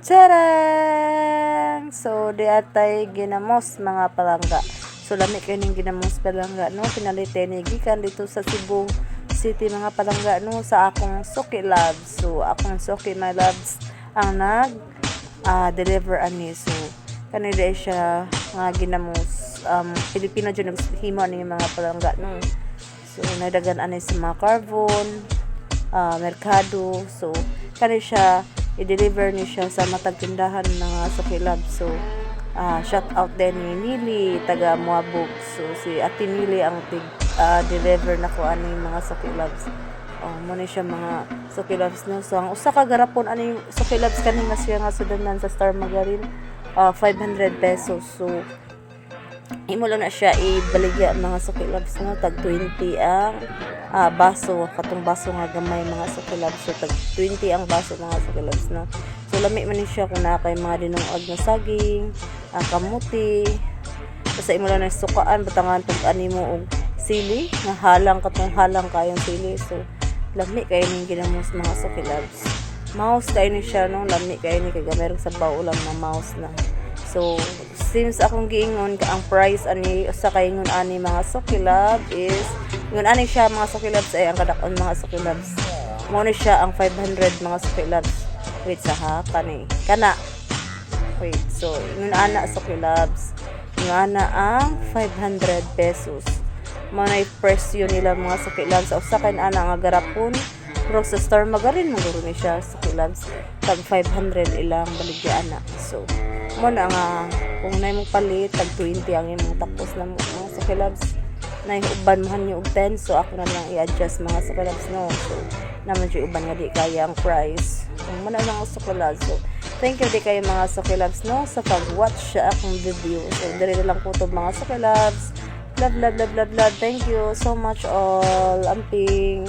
Tadang! So, di atay ginamos mga palangga. So, lami kayo ng ginamos palangga, no? Pinalitin ni Gikan dito sa Cebu City, mga palangga, no? Sa akong Suki Labs. So, akong Suki My Labs ang nag ah, deliver ani. So, kanila siya nga ginamos. Um, Pilipino dyan naghimo ni mga palangga, no? So, nadagan ani sa mga carbon, ah, merkado. So, kani siya i-deliver ni siya sa matag tindahan ng uh, Sukilab. So, ah, shout out din ni Nili, taga Muabog. So, si Ate Nili ang tig, ah, deliver na ko ani mga Sukilabs. Oh, mo ni siya mga Sukilabs no. So, ang usa ka garapon ani Sukilabs kani nga siya nga sudanan sa Star Margarine, ah, 500 pesos. So, imo lang na siya ibaligya mga sukilabs no tag 20 ang ah, baso katong baso nga gamay mga sukilabs so tag 20 ang baso mga sukilabs no so lami man siya kung na kay mga dinungag na saging ah, kamuti. Basta imo na sukaan batangan pag ani mo og sili. Nga halang katong halang kayong sili. So lami kay ning ginamos mga sukilabs mouse kay ni siya no? Lami kay ni kay gamay sa baulam na mouse na So, since akong giingon ka ang price ani sa kaingon ani mga sukilab is ngun ani siya mga sukilabs ay ang kadakon mga sukilabs. Mo ni siya ang 500 mga sukilabs. Wait sa ha kani. Kana. Wait, so ngun ana sukilabs. Ngun ana ang 500 pesos. Mo na presyo nila mga sukilabs. Usa kay ana nga garapon. Pero sa Magarin, maguro ni siya sa kilabs. Tag 500 ilang baligya ana. So, mo na nga kung na mo palit tag 20 ang imong tapos na mo mga sa kilabs na yung uban man yung 10 so ako na lang i-adjust mga sa kilabs no? So naman yung uban nga di kaya ang price. Kung mo na lang sa kilabs so thank you di kayo mga sa kilabs no? Sa pag-watch sa akong video. So na lang po to mga sa kilabs love love love love love. Thank you so much all. Amping